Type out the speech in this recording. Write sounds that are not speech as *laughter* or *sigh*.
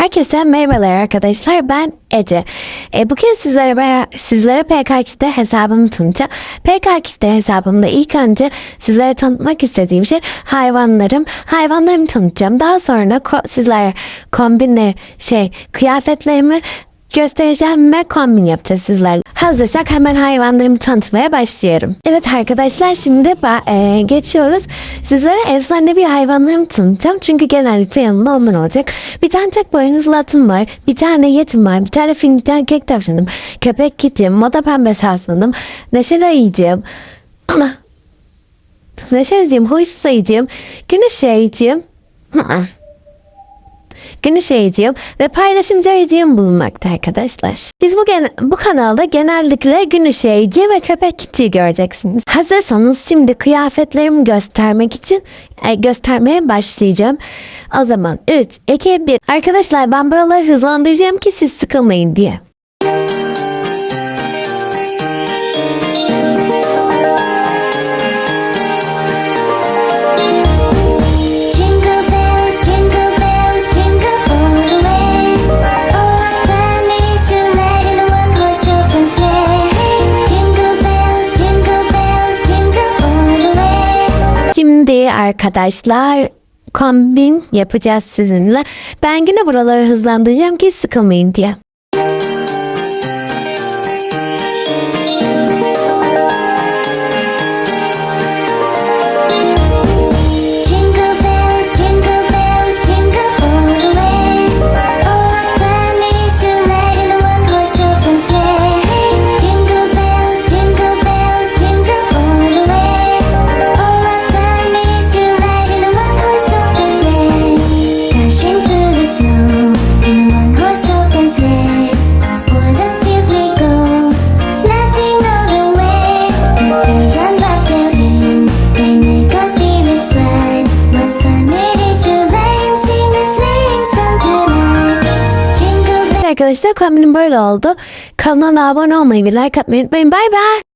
Herkese merhabalar arkadaşlar ben Ece. E, bu kez sizlere, sizlere PKX'de hesabımı tanıtacağım. PKX'de hesabımda ilk önce sizlere tanıtmak istediğim şey hayvanlarım. Hayvanlarımı tanıtacağım. Daha sonra ko- sizlere kombinler şey kıyafetlerimi göstereceğim ve kombin yapacağız sizlerle. Hazırsak hemen hayvanlarımı tanıtmaya başlıyorum. Evet arkadaşlar şimdi e, geçiyoruz. Sizlere efsanevi hayvanlarımı tanıtacağım. Çünkü genellikle yanımda onlar olacak. Bir tane tek boynuzlu atım var. Bir tane yetim var. Bir tane fincan kek tavşanım. Köpek kitim. Moda pembe sarsınım. Neşeli ayıcığım. *coughs* Ana. Neşeliciyim. Huysuz ayıcığım. Güneş ayıcığım. Hı. Güneş ayıcığım ve paylaşımcı ayıcığım bulunmakta arkadaşlar. Siz bu, bu kanalda genellikle güneş ayıcı ve köpek kitiyi göreceksiniz. Hazırsanız şimdi kıyafetlerimi göstermek için e, göstermeye başlayacağım. O zaman 3, 2, 1. Arkadaşlar ben buraları hızlandıracağım ki siz sıkılmayın diye. Şimdi arkadaşlar kombin yapacağız sizinle. Ben yine buraları hızlandıracağım ki sıkılmayın diye. Arkadaşlar kombinim böyle oldu. Kanala abone olmayı ve like atmayı unutmayın. Bay bay.